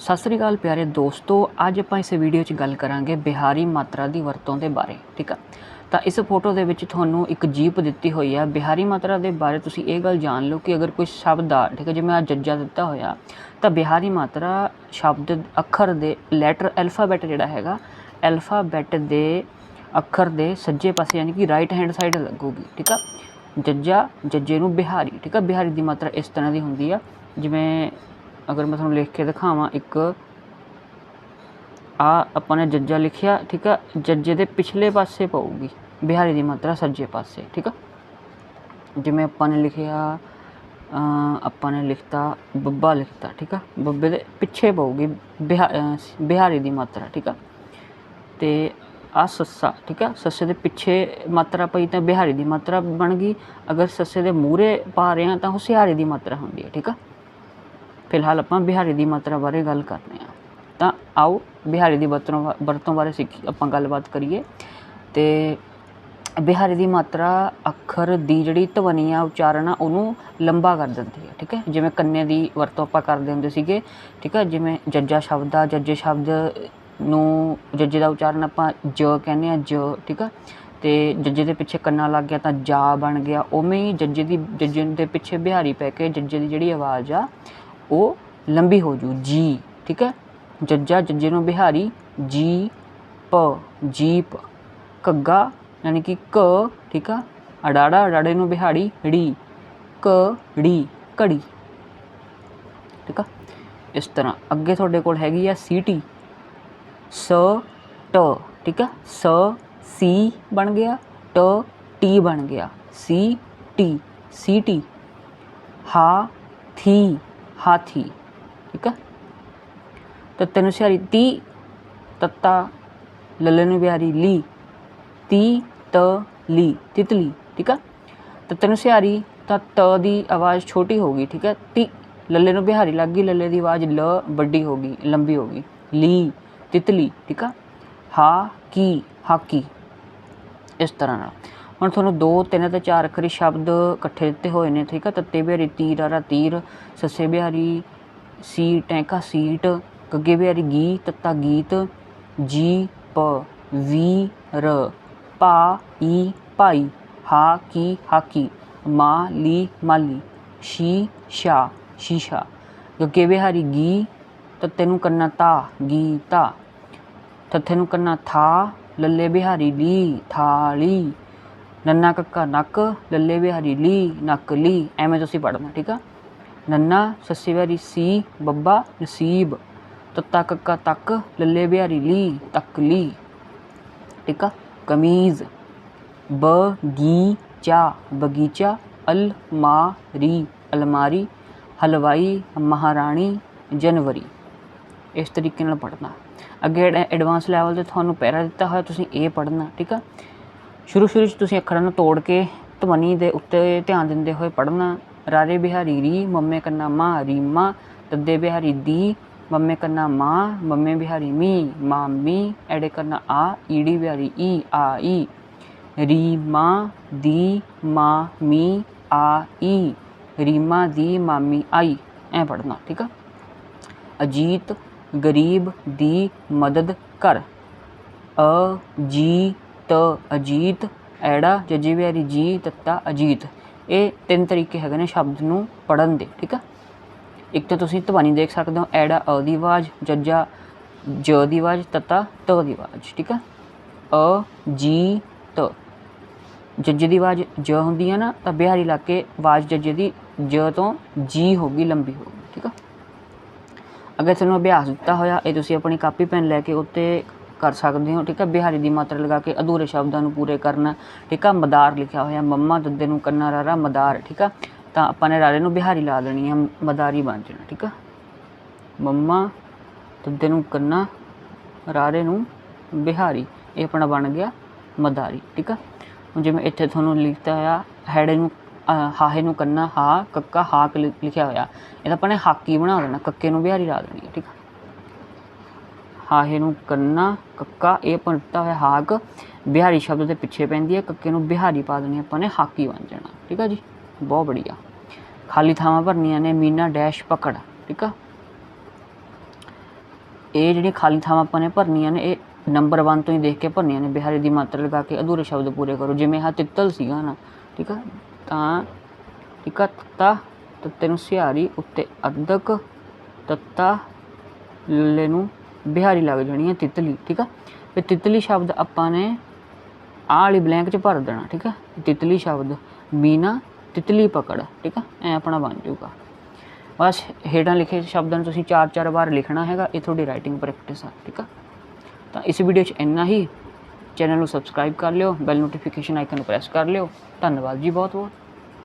ਸਤਿ ਸ੍ਰੀ ਅਕਾਲ ਪਿਆਰੇ ਦੋਸਤੋ, ਅੱਜ ਆਪਾਂ ਇਸ ਵੀਡੀਓ 'ਚ ਗੱਲ ਕਰਾਂਗੇ ਬਿਹਾਰੀ ਮਾਤਰਾ ਦੀ ਵਰਤੋਂ ਦੇ ਬਾਰੇ, ਠੀਕ ਆ? ਤਾਂ ਇਸ ਫੋਟੋ ਦੇ ਵਿੱਚ ਤੁਹਾਨੂੰ ਇੱਕ ਜੀਪ ਦਿੱਤੀ ਹੋਈ ਹੈ ਬਿਹਾਰੀ ਮਾਤਰਾ ਦੇ ਬਾਰੇ ਤੁਸੀਂ ਇਹ ਗੱਲ ਜਾਣ ਲਓ ਕਿ ਅਗਰ ਕੋਈ ਸ਼ਬਦ ਆ, ਠੀਕ ਹੈ ਜਿਵੇਂ ਆ ਜੱਜਾ ਦਿੱਤਾ ਹੋਇਆ, ਤਾਂ ਬਿਹਾਰੀ ਮਾਤਰਾ ਸ਼ਬਦ ਅੱਖਰ ਦੇ ਲੈਟਰ ਅਲਫਾਬੈਟ ਜਿਹੜਾ ਹੈਗਾ, ਅਲਫਾਬੈਟ ਦੇ ਅੱਖਰ ਦੇ ਸੱਜੇ ਪਾਸੇ ਯਾਨੀ ਕਿ ਰਾਈਟ ਹੈਂਡ ਸਾਈਡ ਲੱਗੂਗੀ, ਠੀਕ ਆ? ਜੱਜਾ, ਜੱਜੇ ਨੂੰ ਬਿਹਾਰੀ, ਠੀਕ ਆ? ਬਿਹਾਰੀ ਦੀ ਮਾਤਰਾ ਇਸ ਤਰ੍ਹਾਂ ਦੀ ਹੁੰਦੀ ਆ, ਜਿਵੇਂ ਅਗਰ ਮੈਂ ਤੁਹਾਨੂੰ ਲਿਖ ਕੇ ਦਿਖਾਵਾਂ ਇੱਕ, ਆ ਆਪਾਂ ਨੇ ਜੱਜਾ ਲਿਖਿਆ, ਠੀਕ ਆ? ਜੱਜੇ ਦੇ ਪਿਛਲੇ ਪਾਸੇ ਪਊਗੀ, ਬਿਹਾਰੀ ਦੀ ਮਾਤਰਾ ਸੱਜੇ ਪਾਸੇ, ਠੀਕ ਆ? ਜਿਵੇਂ ਆਪਾਂ ਨੇ ਲਿਖਿਆ ਆਪਾਂ ਨੇ ਲਿਖਤਾ, ਬੱਬਾ ਲਿਖਤਾ, ਠੀਕ ਆ? ਬੱਬੇ ਦੇ ਪਿੱਛੇ ਪਊਗੀ, ਬਿਹਾ- ਬਿਹਾਰੀ ਦੀ ਮਾਤਰਾ, ਠੀਕ ਆ? ਤੇ ਆ ਸੱਸਾ, ਠੀਕ ਆ? ਸੱਸੇ ਦੇ ਪਿੱਛੇ ਮਾਤਰਾ ਪਈ ਤਾਂ ਬਿਹਾਰੀ ਦੀ ਮਾਤਰਾ ਬਣ ਗਈ। ਅਗਰ ਸੱਸੇ ਦੇ ਮੂਹਰੇ ਪਾ ਰਹੇ ਹਾਂ ਤਾਂ ਹੁਸਿਆਰੀ ਦੀ ਮਾਤਰਾ ਹੁੰਦੀ ਹੈ, ਠੀਕ ਆ? ਫਿਲਹਾਲ ਆਪਾਂ ਬਿਹਾਰੀ ਦੀ ਮਾਤਰਾ ਬਾਰੇ ਗੱਲ ਕਰਦੇ ਹਾਂ। ਤਾਂ ਆਓ ਬਿਹਾਰੀ ਦੀ ਵਰਤੋਂ ਵਰਤੋਂ ਬਾਰੇ ਸਿੱਖੀ ਆਪਾਂ ਗੱਲਬਾਤ ਕਰੀਏ। ਤੇ ਬਿਹਾਰੀ ਦੀ ਮਾਤਰਾ ਅੱਖਰ ਦੀ ਜਿਹੜੀ ਧਵਨੀ ਆ, ਉਚਾਰਨ ਆ, ਉਹਨੂੰ ਲੰਬਾ ਕਰ ਦਿੰਦੀ ਹੈ ਠੀਕ ਹੈ? ਜਿਵੇਂ ਕੰਨੇ ਦੀ ਵਰਤੋਂ ਆਪਾਂ ਕਰਦੇ ਹੁੰਦੇ ਸੀਗੇ, ਠੀਕ ਹੈ? ਜਿਵੇਂ ਜੱਜਾ ਸ਼ਬਦ ਆ, ਜੱਜੇ ਸ਼ਬਦ ਨੂੰ ਜੱਜੇ ਦਾ ਉਚਾਰਨ ਆਪਾਂ ਜ ਕਹਿੰਦੇ ਆ, ਜ, ਠੀਕ ਆ ਤੇ ਜੱਜੇ ਦੇ ਪਿੱਛੇ ਕੰਨਾ ਲੱਗ ਗਿਆ ਤਾਂ ਜਾ ਬਣ ਗਿਆ, ਉਵੇਂ ਹੀ ਜੱਜੇ ਦੀ ਜੱਜੇ ਦੇ ਪਿੱਛੇ ਬਿਹਾਰੀ ਪੈ ਕੇ ਜੱਜੇ ਦੀ ਜਿਹੜੀ ਆਵਾਜ਼ ਆ ਉਹ ਲੰਬੀ ਹੋ ਜੂ ਜੀ ਠੀਕ ਹੈ ਜੱਜਾ ਜੱਜੇ ਨੂੰ ਬਿਹਾਰੀ ਜੀ ਪ ਜੀਪ ਕੱਗਾ ਯਾਨੀ ਕਿ ਕ ਠੀਕ ਆ ਅਡਾੜਾ ਅਡਾੜੇ ਨੂੰ ਬਿਹਾੜੀ ੜੀ ਕ ੜੀ ਘੜੀ ਠੀਕ ਆ ਇਸ ਤਰ੍ਹਾਂ ਅੱਗੇ ਤੁਹਾਡੇ ਕੋਲ ਹੈਗੀ ਆ ਸੀਟੀ ਸ ਟ ਠੀਕ ਆ ਸ ਸੀ ਬਣ ਗਿਆ ਟ ਟੀ ਬਣ ਗਿਆ ਸੀ ਟੀ ਸੀ ਟੀ ਹਾ ਥੀ ਹਾਥੀ, ਠੀਕ ਆ? ਤੱਤੇ ਨੂੰ ਸਿਆਰੀ ਤੀ, ਤੱਤਾ ਲੱਲੇ ਨੂੰ ਬਿਹਾਰੀ ਲੀ, ਤੀ, ਤ, ਲੀ ਤਿਤਲੀ ਠੀਕ ਆ? ਤੱਤੇ ਨੂੰ ਸਿਆਰੀ ਤਾਂ ਤ ਦੀ ਆਵਾਜ਼ ਛੋਟੀ ਹੋ ਗਈ, ਠੀਕ ਹੈ ਤੀ ਲੱਲੇ ਨੂੰ ਬਿਹਾਰੀ ਲੱਗ ਗਈ ਲੱਲੇ ਦੀ ਆਵਾਜ਼ ਲ ਵੱਡੀ ਹੋ ਗਈ, ਲੰਬੀ ਹੋ ਗਈ, ਲੀ ਤਿਤਲੀ ਠੀਕ ਆ? ਹਾ, ਕੀ ਹਾਕੀ ਇਸ ਤਰ੍ਹਾਂ ਨਾਲ। ਹੁਣ ਤੁਹਾਨੂੰ ਦੋ, ਤਿੰਨ ਤੇ ਚਾਰ ਅੱਖਰੀ ਸ਼ਬਦ ਇਕੱਠੇ ਦਿੱਤੇ ਹੋਏ ਨੇ, ਠੀਕ ਆ? ਤੱਤੇ ਬਿਹਾਰੀ, ਤੀਰ ਆਰਾ ਤੀਰ, ਸੱਸੇ ਬਿਹਾਰੀ ਸੀ ਟੈਂਕਾ, ਸੀਟ, ਗੱਗੇ ਬਿਹਾਰੀ ਗੀ ਤੱਤਾ ਗੀਤ, ਜੀ, ਪ, ਵੀ, ਰ, ਪਾ, ਈ, ਭਾਈ, ਹਾ, ਕੀ, ਹਾਕੀ, ਮਾ, ਲੀ, ਮਾਲੀ, ਸ਼ੀ, ਸ਼ਾ, ਸ਼ੀਸ਼ਾ। ਗੱਗੇ ਬਿਹਾਰੀ, ਗੀ, ਤੱਤੇ ਨੂੰ ਕੰਨਾ ਤਾ, ਗੀ, ਤਾ। ਤੱਥੇ ਨੂੰ ਕੰਨਾ ਥਾ, ਲੱਲੇ ਬਿਹਾਰੀ, ਲੀ, ਥਾਲੀ। ਨੰਨਾ ਕੱਕਾ ਨੱਕ, ਲੱਲੇ ਬਿਹਾਰੀ ਲੀ, ਨੱਕ ਲੀ, ਐਵੇਂ ਤੁਸੀਂ ਪੜ੍ਹਨਾ ਠੀਕ ਆ? ਨੰਨਾ, ਸੱਸੀ ਬਿਹਾਰੀ ਸੀ, ਬੱਬਾ ਨਸੀਬ, ਤੱਤਾ ਕੱਕਾ ਤੱਕ, ਲੱਲੇ ਬਿਹਾਰੀ ਲੀ, ਤੱਕ ਠੀਕ ਆ? ਕਮੀਜ਼, ਬ, ਗੀ ਬਗੀਚਾ ਬਗੀਚਾ ਅਲਮਾਰੀ ਅਲਮਾਰੀ, ਹਲਵਾਈ, ਮਹਾਰਾਣੀ, ਜਨਵਰੀ। ਇਸ ਤਰੀਕੇ ਨਾਲ ਪੜ੍ਹਨਾ। ਅੱਗੇ ਐਡਵਾਂਸ ਲੈਵਲ ਤੇ ਤੁਹਾਨੂੰ ਪੈਰਾ ਦਿੱਤਾ ਹੋਇਆ, ਤੁਸੀਂ ਇਹ ਪੜ੍ਹਨਾ, ਠੀਕ ਆ? ਸ਼ੁਰੂ ਸ਼ੁਰੂ 'ਚ ਤੁਸੀਂ ਅੱਖਰਾਂ ਨੂੰ ਤੋੜ ਕੇ ਧਵਨੀ ਦੇ ਉੱਤੇ ਧਿਆਨ ਦਿੰਦੇ ਹੋਏ ਪੜ੍ਹਨਾ ਰਾਰੇ ਬਿਹਾਰੀ ਰੀ, ਮੰਮੇ ਕੰਨਾ ਮਾਂ ਰੀਮਾ ਤੱਦੇ ਬਿਹਾਰੀ ਦੀ, ਮੰਮੇ ਕੰਨਾ ਮਾਂ, ਮੰਮੇ ਬਿਹਾਰੀ ਮੀ ਮਾਮੀ ਐੜੇ ਕਰਨਾ ਆ, ਈੜੀ ਬਿਹਾਰੀ ਈ, ਆ ਈ। ਰੀਮਾ ਦੀ ਮਾਮੀ ਆ ਈ। ਰੀਮਾ ਦੀ, ਮਾਮੀ ਆਈ। ਐ ਪੜ੍ਹਨਾ, ਠੀਕ ਆ? ਅਜੀਤ, ਗਰੀਬ ਦੀ ਮਦਦ ਕਰ। ਅ ਤ ਅਜੀਤ, ਐੜਾ ਜੱਜੀ ਬਿਹਾਰੀ ਜੀ, ਤੱਤਾ ਅਜੀਤ। ਇਹ ਤਿੰਨ ਤਰੀਕੇ ਹੈਗੇ ਨੇ ਸ਼ਬਦ ਨੂੰ ਪੜਨ ਦੇ, ਠੀਕ ਆ? ਇੱਕ ਤਾਂ ਤੁਸੀਂ ਧਵਨੀ ਦੇਖ ਸਕਦੇ ਹੋ, ਐੜਾ, ਅ ਦੀ ਆਵਾਜ਼, ਜੱਜਾ, ਜ ਦੀ ਆਵਾਜ਼, ਤੱਤਾ, ਤ ਦੀ ਆਵਾਜ਼, ਠੀਕ ਆ? ਅ, ਜੀ, ਤ। ਜੱਜੇ ਦੀ ਆਵਾਜ਼ ਜ ਹੁੰਦੀ ਹੈ ਨਾ, ਤਾਂ ਬਿਹਾਰੀ ਇਲਾਕੇ ਆਵਾਜ਼ ਜੱਜੇ ਦੀ ਜ ਤੋਂ ਜੀ ਹੋ ਗਈ, ਲੰਬੀ ਹੋ ਗਈ, ਠੀਕ ਆ? ਅਗਰ ਤੁਹਾਨੂੰ ਅਭਿਆਸ ਦਿੱਤਾ ਹੋਇਆ, ਇਹ ਤੁਸੀਂ ਆਪਣੀ ਕਾਪੀ ਪੈਨ ਲੈ ਕੇ ਉੱਤੇ ਕਰ ਸਕਦੇ ਹੋ, ਠੀਕ ਹੈ? ਬਿਹਾਰੀ ਦੀ ਮਾਤਰਾ ਲਗਾ ਕੇ ਅਧੂਰੇ ਸ਼ਬਦਾਂ ਨੂੰ ਪੂਰੇ ਕਰਨਾ, ਠੀਕ ਆ ਮਦਾਰ ਲਿਖਿਆ ਹੋਇਆ, ਮੰਮਾ ਦੱਦੇ ਨੂੰ ਕੰਨਾ ਰਾਰਾ ਮਦਾਰ, ਠੀਕ ਆ ਤਾਂ ਆਪਾਂ ਨੇ ਰਾਰੇ ਨੂੰ ਬਿਹਾਰੀ ਲਾ ਦੇਣੀ ਹੈ, ਮਦਾਰੀ ਬਣ ਜਾਣਾ, ਠੀਕ ਆ ਮੰਮਾ ਦੱਦੇ ਨੂੰ ਕੰਨਾ ਰਾਰੇ ਨੂੰ ਬਿਹਾਰੀ, ਇਹ ਆਪਣਾ ਬਣ ਗਿਆ ਮਦਾਰੀ, ਠੀਕ ਆ ਹੁਣ ਜਿਵੇਂ ਇੱਥੇ ਤੁਹਾਨੂੰ ਲਿਖਤਾ ਹੋਇਆ, ਹੈੜੇ ਨੂੰ ਹਾਹੇ ਨੂੰ ਕੰਨਾ, ਹਾ, ਕੱਕਾ, ਹਾਕ ਲਿਖਿਆ ਹੋਇਆ ਇਹਦਾ ਆਪਾਂ ਨੇ ਹਾਕੀ ਬਣਾ ਦੇਣਾ, ਕੱਕੇ ਨੂੰ ਬਿਹਾਰੀ ਲਾ ਦੇਣੀ ਹੈ, ਠੀਕ ਆ ਹਾਹੇ ਨੂੰ ਕੰਨਾ, ਕੱਕਾ, ਇਹ ਆਪਾਂ ਹੋਇਆ ਹਾਕ। ਬਿਹਾਰੀ ਸ਼ਬਦ ਦੇ ਪਿੱਛੇ ਪੈਂਦੀ ਹੈ, ਕੱਕੇ ਨੂੰ ਬਿਹਾਰੀ ਪਾ ਦੇਣੀ ਆਪਾਂ ਨੇ, ਹਾਕੀ ਬਣ ਜਾਣਾ। ਠੀਕ ਆ ਜੀ? ਬਹੁਤ ਬੜੀਆ ਖਾਲੀ ਥਾਵਾਂ ਭਰਨੀਆਂ ਨੇ, ਮੀਨਾ ਡੈਸ਼ ਪਕੜ। ਠੀਕ ਆ? ਇਹ ਜਿਹੜੀਆਂ ਖਾਲੀ ਥਾਵਾਂ ਆਪਾਂ ਨੇ ਭਰਨੀਆਂ ਨੇ, ਇਹ ਨੰਬਰ 1 ਤੋਂ ਹੀ ਦੇਖ ਕੇ ਭਰਨੀਆਂ ਨੇ, ਬਿਹਾਰੀ ਦੀ ਮਾਤਰਾ ਲਗਾ ਕੇ ਅਧੂਰੇ ਸ਼ਬਦ ਪੂਰੇ ਕਰੋ। ਜਿਵੇਂ ਆਹ ਤਿੱਤਲ ਸੀਗਾ ਨਾ, ਠੀਕ ਆ? ਤਾਂ, ਠੀਕ ਆ, ਤੱਤਾ, ਤੱਤੇ ਨੂੰ ਸਿਹਾਰੀ, ਉੱਤੇ ਅੱਧਕ ਤੱਤਾ, ਲੱਲੇ ਨੂੰ ਬਿਹਾਰੀ ਲੱਗ ਜਾਣੀ ਹੈ ਤਿਤਲੀ, ਠੀਕ ਆ? ਫਿਰ ਤਿਤਲੀ ਸ਼ਬਦ ਆਪਾਂ ਨੇ ਆਹ ਵਾਲੀ ਬਲੈਂਕ ਚ ਭਰ ਦੇਣਾ, ਠੀਕ ਆ? ਤਿਤਲੀ ਸ਼ਬਦ, ਮੀਨਾ, ਤਿਤਲੀ ਪਕੜ, ਠੀਕ ਆ? ਐ ਆਪਣਾ ਬਣ ਜਾਊਗਾ। ਬਸ ਹੇਠਾਂ ਲਿਖੇ ਸ਼ਬਦਾਂ ਨੂੰ ਤੁਸੀਂ ਚਾਰ ਚਾਰ ਵਾਰ ਲਿਖਣਾ ਹੈਗਾ, ਇਹ ਤੁਹਾਡੀ ਰਾਈਟਿੰਗ ਪ੍ਰੈਕਟਿਸ ਆ, ਠੀਕ ਆ? ਤਾਂ ਇਸ ਵੀਡੀਓ 'ਚ ਇੰਨਾ ਹੀ। ਚੈਨਲ ਨੂੰ ਸਬਸਕ੍ਰਾਈਬ ਕਰ ਲਿਓ ਬੈਲ ਨੋਟੀਫਿਕੇਸ਼ਨ ਆਈਕਨ ਨੂੰ ਪ੍ਰੈਸ ਕਰ ਲਿਓ। ਧੰਨਵਾਦ ਜੀ ਬਹੁਤ ਬਹੁਤ